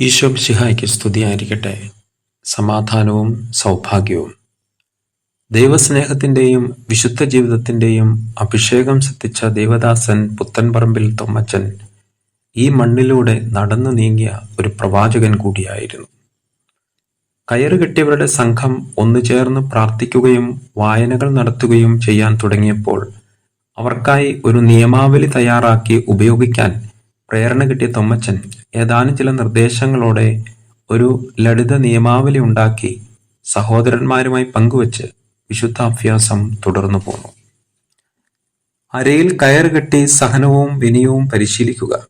ഈശോ സിഹായ്ക്ക് സ്തുതിയായിരിക്കട്ടെ. സമാധാനവും സൗഭാഗ്യവും. ദൈവസ്നേഹത്തിന്റെയും വിശുദ്ധ ജീവിതത്തിന്റെയും അഭിഷേകം സിദ്ധിച്ച ദേവദാസൻ പുത്തൻപറമ്പിൽ തൊമ്മച്ചൻ ഈ മണ്ണിലൂടെ നടന്നു നീങ്ങിയ ഒരു പ്രവാചകൻ കൂടിയായിരുന്നു. കയറുകെട്ടിയവരുടെ സംഘം ഒന്നു ചേർന്ന് പ്രാർത്ഥിക്കുകയും വായനകൾ നടത്തുകയും ചെയ്യാൻ തുടങ്ങിയപ്പോൾ അവർക്കായി ഒരു നിയമാവലി തയ്യാറാക്കി ഉപയോഗിക്കാൻ പ്രേരണ കിട്ടിയ തൊമ്മച്ചൻ ഏതാനും ചില നിർദ്ദേശങ്ങളോടെ ഒരു ലളിത നിയമാവലി ഉണ്ടാക്കി സഹോദരന്മാരുമായി പങ്കുവച്ച് വിശുദ്ധ അഭ്യാസം തുടർന്നു പോന്നു. അരയിൽ കയർ കെട്ടി സഹനവും വിനയവും പരിശീലിക്കുക.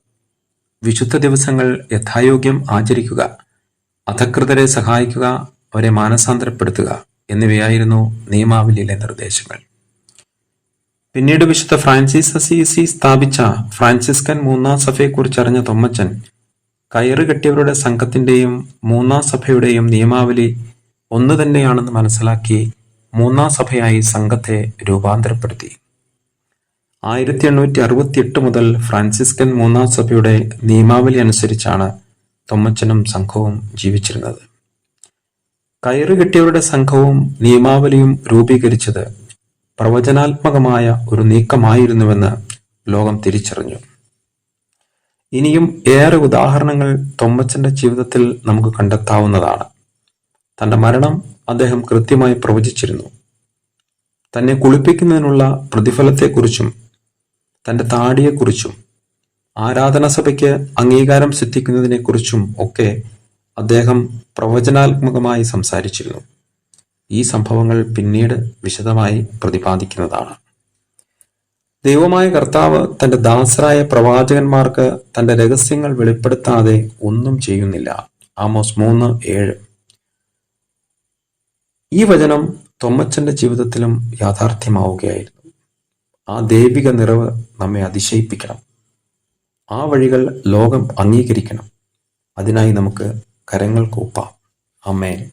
വിശുദ്ധ ദിവസങ്ങൾ യഥായോഗ്യം ആചരിക്കുക. അധകൃതരെ സഹായിക്കുക അവരെ മാനസാന്തരപ്പെടുത്തുക എന്നിവയായിരുന്നു നിയമാവലിയിലെ നിർദ്ദേശങ്ങൾ. പിന്നീട് വിശുദ്ധ ഫ്രാൻസിസ് അസീസി സ്ഥാപിച്ച ഫ്രാൻസിസ്കൻ മൂന്നാം സഭയെക്കുറിച്ചറിഞ്ഞ തൊമ്മച്ചൻ കയറ് കെട്ടിയവരുടെ സംഘത്തിന്റെയും മൂന്നാം സഭയുടെയും നിയമാവലി ഒന്നു തന്നെയാണെന്ന് മനസ്സിലാക്കി മൂന്നാം സഭയായി സംഘത്തെ രൂപാന്തരപ്പെടുത്തി. ആയിരത്തി എണ്ണൂറ്റി അറുപത്തി എട്ട് മുതൽ ഫ്രാൻസിസ്കൻ മൂന്നാം സഭയുടെ നിയമാവലി അനുസരിച്ചാണ് തൊമ്മച്ചനും സംഘവും ജീവിച്ചിരുന്നത്. കയറ് കെട്ടിയവരുടെ സംഘവും നിയമാവലിയും രൂപീകരിച്ചത് പ്രവചനാത്മകമായ ഒരു നീക്കമായിരുന്നുവെന്ന് ലോകം തിരിച്ചറിഞ്ഞു. ഇനിയും ഏറെ ഉദാഹരണങ്ങൾ തൊമ്മച്ചന്റെ ജീവിതത്തിൽ നമുക്ക് കണ്ടെത്താവുന്നതാണ്. തന്റെ മരണം അദ്ദേഹം കൃത്യമായി പ്രവചിച്ചിരുന്നു. തന്നെ കുളിപ്പിക്കുന്നതിനുള്ള പ്രതിഫലത്തെക്കുറിച്ചും തന്റെ താടിയെക്കുറിച്ചും ആരാധന സഭയ്ക്ക് അംഗീകാരം സിദ്ധിക്കുന്നതിനെക്കുറിച്ചും ഒക്കെ അദ്ദേഹം പ്രവചനാത്മകമായി സംസാരിച്ചിരുന്നു. ഈ സംഭവങ്ങൾ പിന്നീട് വിശദമായി പ്രതിപാദിക്കുന്നതാണ്. ദൈവമായ കർത്താവ് തന്റെ ദാസരായ പ്രവാചകന്മാർക്ക് തന്റെ രഹസ്യങ്ങൾ വെളിപ്പെടുത്താതെ ഒന്നും ചെയ്യുന്നില്ല. ആമോസ് മൂന്ന് ഏഴ്. ഈ വചനം തൊമ്മച്ചന്റെ ജീവിതത്തിലും യാഥാർത്ഥ്യമാവുകയായിരുന്നു. ആ ദൈവിക നിറവ് നമ്മെ അതിശയിപ്പിക്കണം. ആ വഴികൾ ലോകം അംഗീകരിക്കണം. അതിനായി നമുക്ക് കരങ്ങൾ കൂപ്പാം അമ്മേൻ